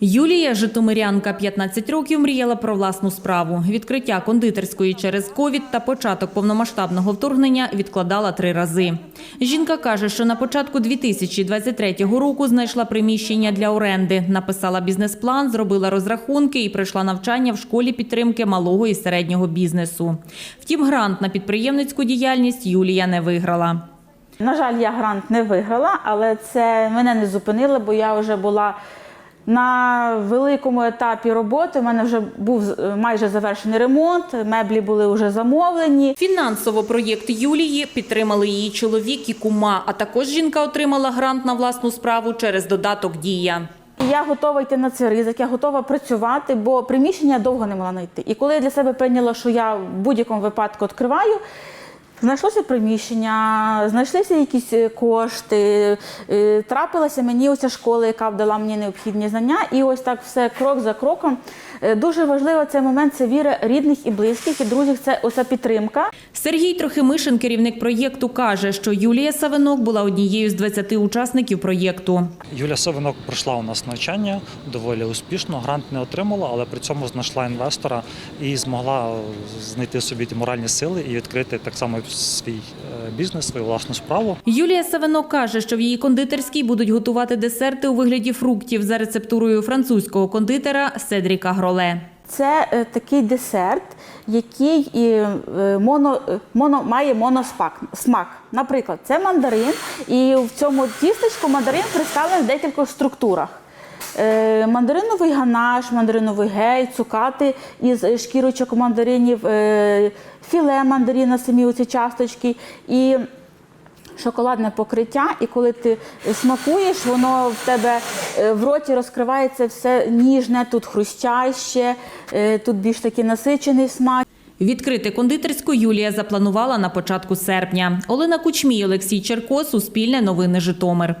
Юлія Житомирянка 15 років мріяла про власну справу. Відкриття кондитерської через ковід та початок повномасштабного вторгнення відкладала три рази. Жінка каже, що на початку 2023 року знайшла приміщення для оренди, написала бізнес-план, зробила розрахунки і пройшла навчання в школі підтримки малого і середнього бізнесу. Втім, грант на підприємницьку діяльність Юлія не виграла. На жаль, я грант не виграла, але це мене не зупинило, бо я вже була на великому етапі роботи. У мене вже був е, майже завершений ремонт, меблі були вже замовлені. Фінансово проєкт Юлії підтримали її чоловік і кума, а також жінка отримала грант на власну справу через додаток Дія. Я готова йти на цей ризик, я готова працювати, бо приміщення довго не могла знайти. І коли я для себе прийняла, що я в будь-якому випадку відкриваю. Знайшлося приміщення, знайшлися якісь е, кошти, е, трапилася мені оця школа, яка дала мені необхідні знання. І ось так все крок за кроком. Е, Дуже важливо цей момент це віра рідних і близьких, і друзів, це оця підтримка. Сергій Трохимишин, керівник проєкту, каже, що Юлія Савинок була однією з 20 учасників проєкту. Юля Савинок пройшла у нас навчання доволі успішно. Грант не отримала, але при цьому знайшла інвестора і змогла знайти собі моральні сили і відкрити так само свій е, бізнес, свою власну справу. Юлія Савинок каже, що в її кондитерській будуть готувати десерти у вигляді фруктів за рецептурою французького кондитера Седріка Гроле. Це е, такий десерт, який е, моно, моно, має моноспак, смак. Наприклад, це мандарин, і в цьому тістечку мандарин представлений в декількох структурах. Е, Мандариновий ганаш, мандариновий гель, цукати із е, шкірочок мандаринів, е, філе мандарина, самі оці часточки. І шоколадне покриття, і коли ти смакуєш, воно в тебе в роті розкривається все ніжне, тут хрустяще, тут більш такий насичений смак. Відкрити кондитерську Юлія запланувала на початку серпня. Олена Кучмій, Олексій Черко, Суспільне новини Житомир.